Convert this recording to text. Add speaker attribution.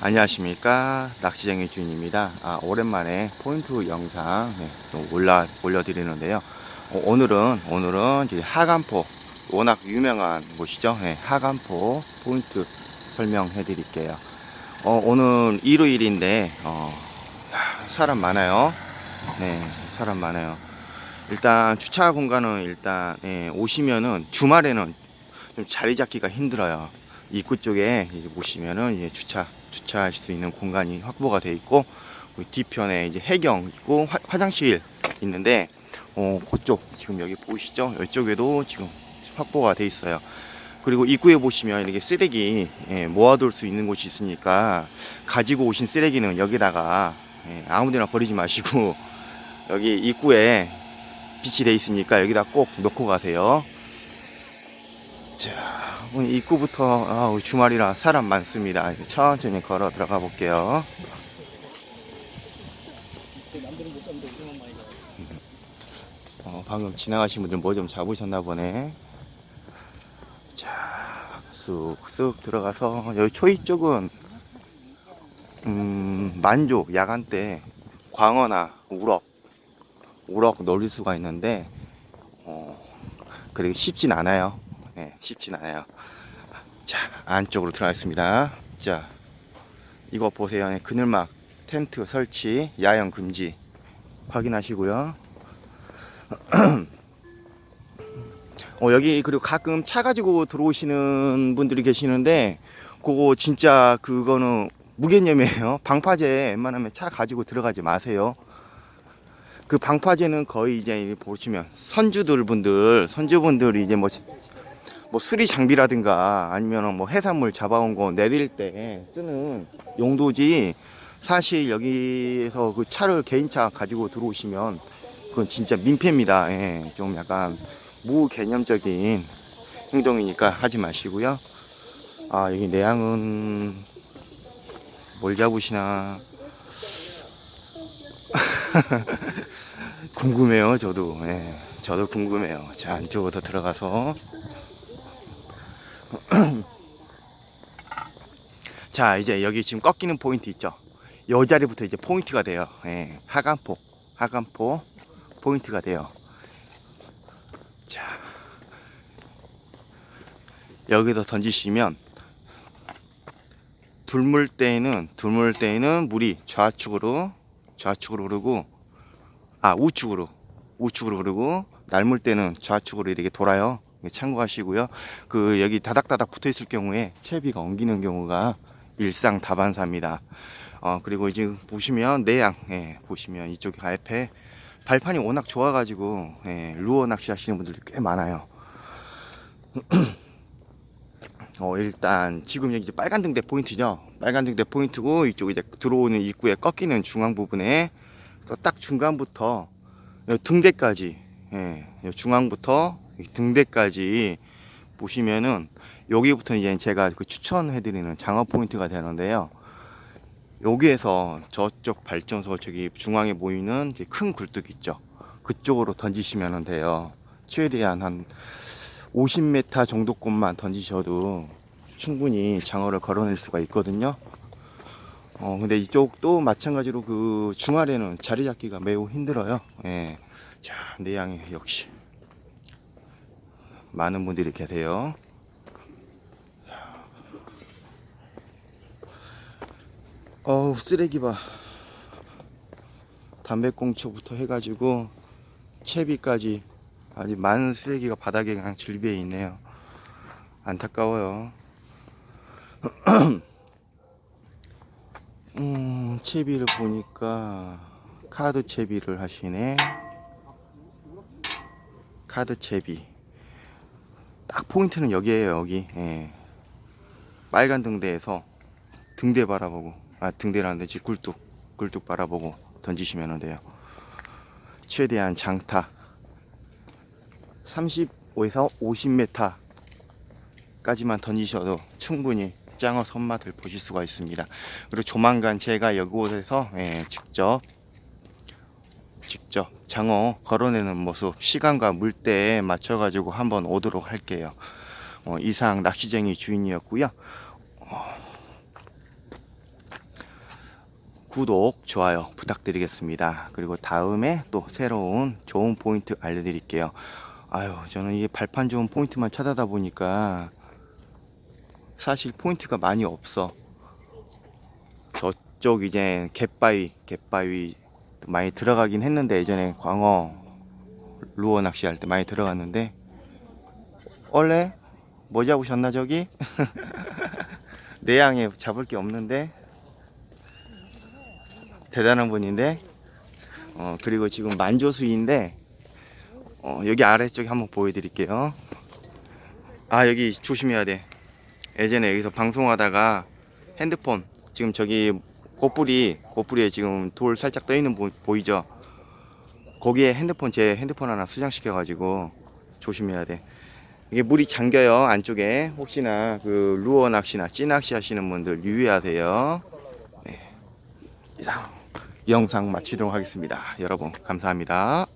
Speaker 1: 안녕하십니까. 낚시쟁이 주인입니다. 아, 오랜만에 포인트 영상 네, 좀 올라 올려드리는데요. 어, 오늘은 오늘은 이제 하간포 워낙 유명한 곳이죠. 네, 하간포 포인트 설명해 드릴게요. 어, 오늘 일요일인데 어, 사람 많아요. 네 사람 많아요. 일단 주차 공간은 일단 예, 오시면은 주말에는 좀 자리 잡기가 힘들어요 입구 쪽에 이제 보시면은 이제 주차 주차할 수 있는 공간이 확보가 돼 있고 그 뒤편에 이제 해경 있고 화, 화장실 있는데 어 그쪽 지금 여기 보이시죠? 이쪽에도 지금 확보가 돼 있어요. 그리고 입구에 보시면 이렇게 쓰레기 예, 모아둘 수 있는 곳이 있으니까 가지고 오신 쓰레기는 여기다가 예, 아무데나 버리지 마시고 여기 입구에 빛이 돼 있으니까 여기다 꼭 놓고 가세요. 자, 오늘 입구부터 아우, 주말이라 사람 많습니다. 천천히 걸어 들어가 볼게요. 어, 방금 지나가신 분들 뭐 좀 잡으셨나 보네. 자, 쑥쑥 들어가서 여기 초이 쪽은 음, 만족 야간 때 광어나 우럭, 우럭 놀릴 수가 있는데 어, 그렇게 쉽진 않아요. 네, 쉽진 않아요. 자, 안쪽으로 들어가겠습니다. 자, 이거 보세요. 네, 그늘막 텐트 설치, 야영 금지 확인하시고요. 어, 여기 그리고 가끔 차 가지고 들어오시는 분들이 계시는데 그거 진짜 그거는 무개념이에요. 방파제 웬만하면 차 가지고 들어가지 마세요. 그 방파제는 거의 이제 보시면 선주들 분들, 선주분들이 이제 뭐, 뭐 수리 장비라든가 아니면 뭐 해산물 잡아온 거 내릴 때 쓰는 용도지 사실 여기에서 그 차를 개인차 가지고 들어오시면 그건 진짜 민폐입니다. 예, 좀 약간 무개념적인 행동이니까 하지 마시고요. 아, 여기 내양은 뭘 잡으시나 궁금해요, 저도. 예, 저도 궁금해요. 자, 안쪽으로 들어가서. 자, 이제 여기 지금 꺾이는 포인트 있죠? 요 자리부터 이제 포인트가 돼요. 예, 하간포, 하간포 포인트가 돼요. 자, 여기서 던지시면 둘물 때에는 둘물 때에는 물이 좌측으로 좌측으로 흐르고 아 우측으로 우측으로 흐르고 날물 때는 좌측으로 이렇게 돌아요. 이거 참고하시고요. 그 여기 다닥다닥 붙어 있을 경우에 채비가 엉기는 경우가 일상 다반사입니다. 어 그리고 이제 보시면 내양 예, 보시면 이쪽 앞에 발판이 워낙 좋아가지고 예, 루어 낚시 하시는 분들이 꽤 많아요. 어 일단 지금 여기 이제 빨간 등대 포인트죠. 빨간 등대 포인트고 이쪽 이제 들어오는 입구에 꺾이는 중앙 부분에 또딱 중간부터 요 등대까지 예, 요 중앙부터 이 등대까지 보시면은 여기부터 이제 제가 그 추천해드리는 장어 포인트가 되는데요. 여기에서 저쪽 발전소 저기 중앙에 보이는 큰 굴뚝 있죠. 그쪽으로 던지시면 돼요. 최대한 한 50m 정도 곳만 던지셔도 충분히 장어를 걸어낼 수가 있거든요. 어, 근데 이쪽도 마찬가지로 그 주말에는 자리 잡기가 매우 힘들어요. 예. 자, 내양에 역시 많은 분들이 계세요. 어우, 쓰레기 봐. 담배꽁초부터 해가지고 채비까지 아주 많은 쓰레기가 바닥에 그냥 질비해 있네요. 안타까워요. 음, 채비를 보니까 카드 채비를 하시네. 카드 채비. 딱 포인트는 여기에요, 여기. 예. 빨간 등대에서 등대 바라보고, 아, 등대라는데 지 굴뚝, 굴뚝 바라보고 던지시면 돼요. 최대한 장타. 35에서 50m 까지만 던지셔도 충분히 짱어 손맛을 보실 수가 있습니다. 그리고 조만간 제가 이곳에서 예, 직접 직접 장어 걸어내는 모습 시간과 물때에 맞춰 가지고 한번 오도록 할게요. 어, 이상 낚시쟁이 주인이었고요. 어, 구독, 좋아요 부탁드리겠습니다. 그리고 다음에 또 새로운 좋은 포인트 알려드릴게요. 아유, 저는 이게 발판 좋은 포인트만 찾아다 보니까 사실 포인트가 많이 없어. 저쪽 이제 갯바위, 갯바위 많이 들어가긴 했는데 예전에 광어 루어 낚시할 때 많이 들어갔는데 원래 뭐 잡으셨나 저기? 내양에 잡을 게 없는데 대단한 분인데 어 그리고 지금 만조수인데 어 여기 아래쪽에 한번 보여드릴게요 아 여기 조심해야 돼 예전에 여기서 방송하다가 핸드폰 지금 저기 꽃뿌리 꽃뿌리에 지금 돌 살짝 떠 있는 보, 보이죠? 거기에 핸드폰 제 핸드폰 하나 수장시켜 가지고 조심해야 돼. 이게 물이 잠겨요 안쪽에. 혹시나 그 루어 낚시나 찌낚시 하시는 분들 유의하세요. 네. 이상 영상 마치도록 하겠습니다. 여러분 감사합니다